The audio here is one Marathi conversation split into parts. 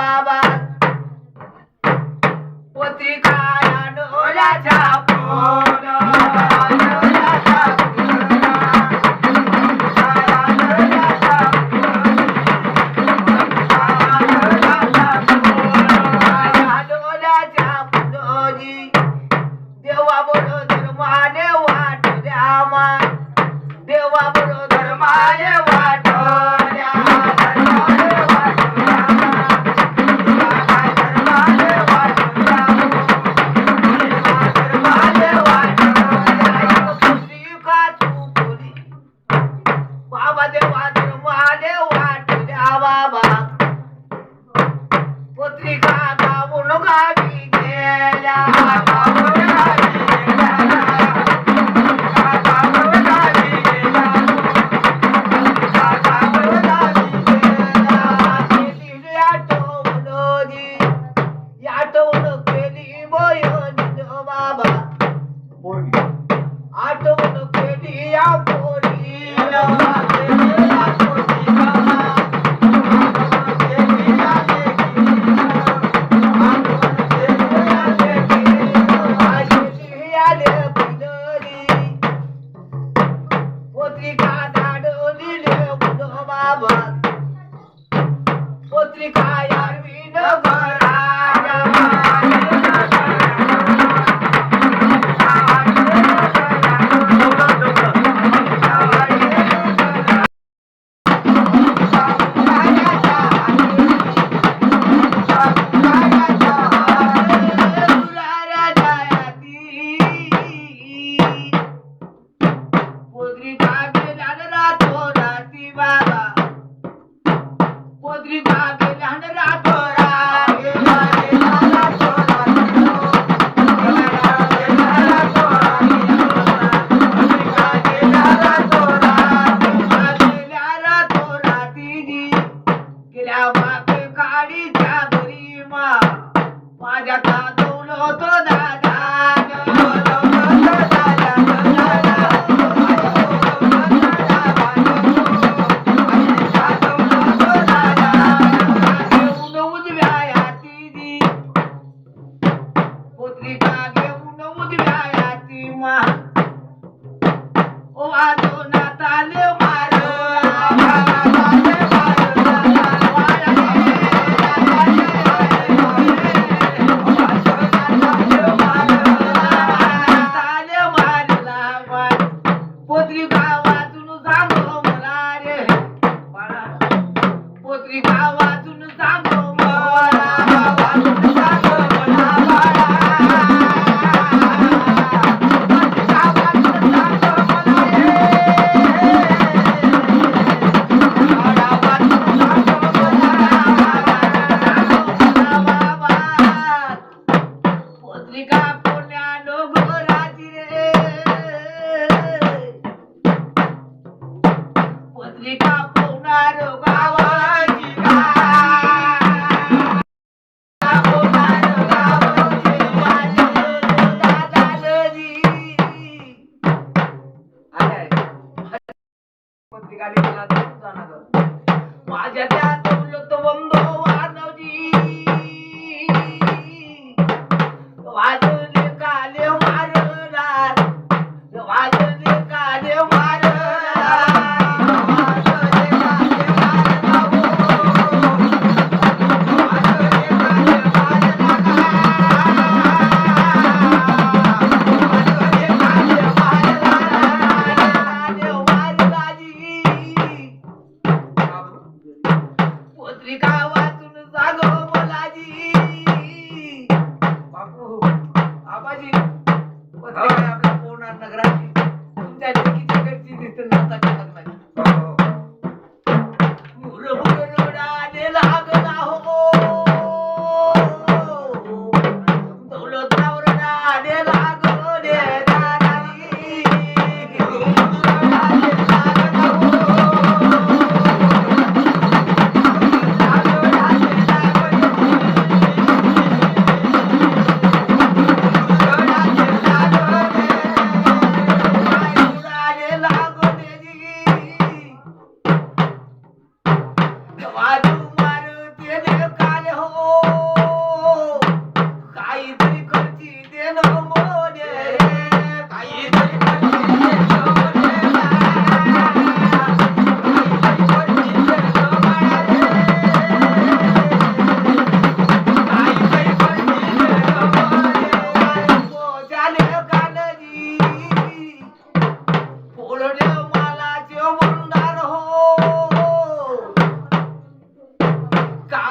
बाबा. पत्रिका डोल्याच्या फोन देवा बरोबर माझ्या महादेवा महादेवा वाट द्यावा পত্রিকা দাঁড়িলে বাবা পত্রিকায় Ligar बापू आबाजी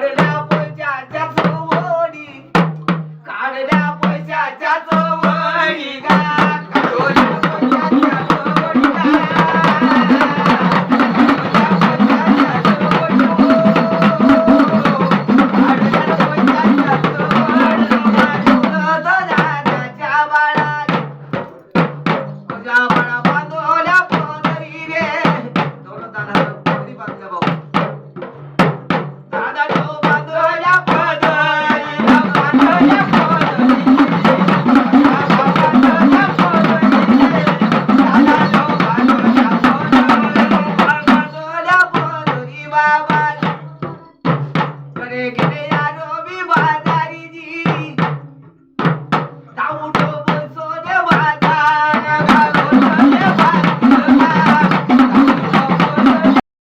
out out.